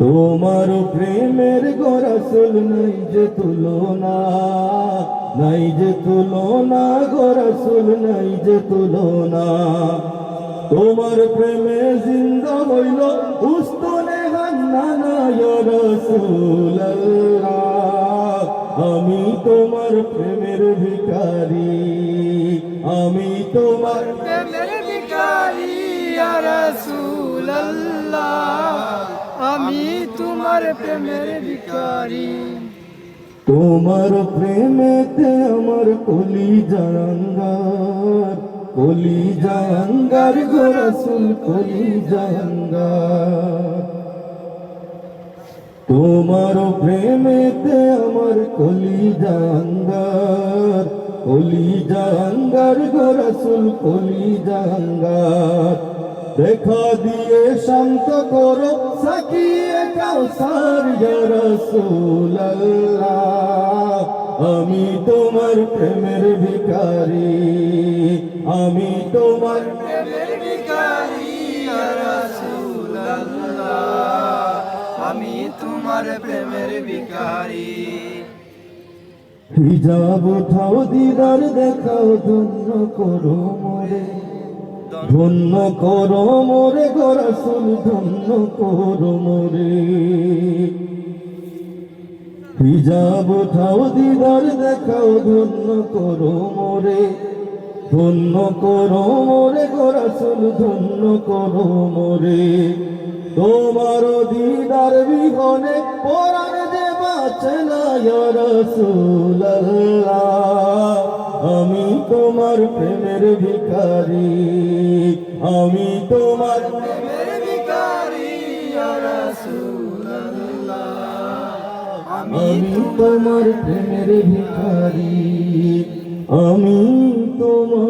তোমার প্রেমের গোরসুল নাই যে তুলনা, নাই যে তুলনা গোরসুল নাই যে তুলনা। তোমার প্রেমে জিন্দা হইল উস্তনে আমি তোমার প্রেমের ভিখারি, আমি তোমার প্রেমের ভিখারি ইয়া রাসূলুল্লাহ। আমি তোমার প্রেমের ভিখারি। তোমার প্রেমেতে আমার কলি জাঙ্গার কলি জাঙ্গার গো রাসূল কলি জাঙ্গার তোমার প্রেমেতে আমার কলি জাঙ্গার কলি জাঙ্গার গো রাসূল কলি জাঙ্গার দেখা দিয়ে শান্ত করো, সাকিয়ে কাউসার রাসূলুল্লাহ। আমি তোমার প্রেমের ভিখারি, আমি তোমার আমি তোমার প্রেমের ভিখারি। হিজাব উঠাও দিদার, দেখাও ধন্য করো মোরে। ধন্য করো মোরে গরসুল ধন্য করো মোরে। হিজাব উঠাও, দিদার দেখাও, ধন্য করো মোরে। ধন্য করো মোরে গরসুল ধন্য করো মোরে। তোমার দিদার বিহনে পরাণ যে বাঁচে না ইয়া রাসূলুল্লাহ। আমি তোমার প্রেমের ভিখারি। আমি তোমার প্রেমের আমি আমি তোমার প্রেমের ভিখারি। আমি তোমার